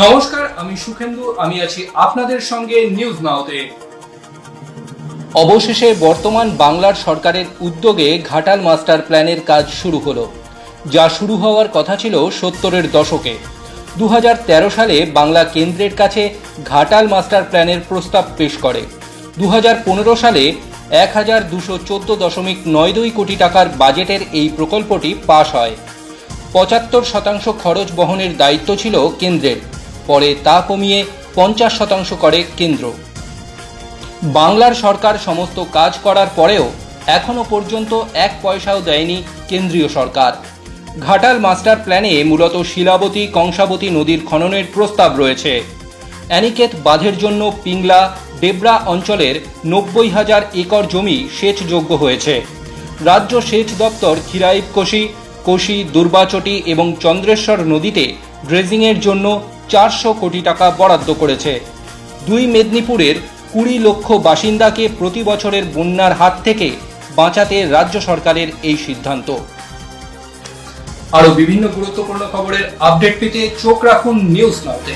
নমস্কার, আমি সুখেন্দু, আমি আছি আপনাদের সঙ্গে নিউজ নাওতে অবশেষে বর্তমান বাংলার সরকারের উদ্যোগে ঘাটাল মাস্টার প্ল্যানের কাজ শুরু হলো, যা শুরু হওয়ার কথা ছিল সত্তরের দশকে। দু হাজার তেরো সালে বাংলা কেন্দ্রের কাছে ঘাটাল মাস্টার প্ল্যানের প্রস্তাব পেশ করে। দু হাজার পনেরো সালে এক হাজার দুশো চোদ্দ দশমিক নয় দুই কোটি টাকার বাজেটের এই প্রকল্পটি পাশ হয়। পঁচাত্তর শতাংশ খরচ বহনের দায়িত্ব ছিল কেন্দ্রের। পরে তা কমিয়ে পঞ্চাশ শতাংশ করে কেন্দ্র। বাংলার সরকার সমস্ত কাজ করার পরেও এখনও পর্যন্ত এক পয়সাও দেয়নি কেন্দ্রীয় সরকার। ঘাটাল মাস্টার প্ল্যানে মূলত শিলাবতী, কংসাবতী নদীর খননের প্রস্তাব রয়েছে। অ্যানিকেত বাঁধের জন্য পিংলা, ডেবরা অঞ্চলের নব্বই হাজার একর জমি সেচযোগ্য হয়েছে। রাজ্য সেচ দপ্তর খিরাইব কোশি কোশি দুর্বাচটি এবং চন্দ্রেশ্বর নদীতে ড্রেজিংয়ের জন্য চারশো কোটি টাকা বরাদ্দ করেছে। দুই মেদিনীপুরের কুড়ি লক্ষ বাসিন্দাকে প্রতি বছরের বন্যার হাত থেকে বাঁচাতে রাজ্য সরকারের এই সিদ্ধান্ত। আরও বিভিন্ন গুরুত্বপূর্ণ খবরের আপডেট পেতে চোখ রাখুন নিউজ নাওতে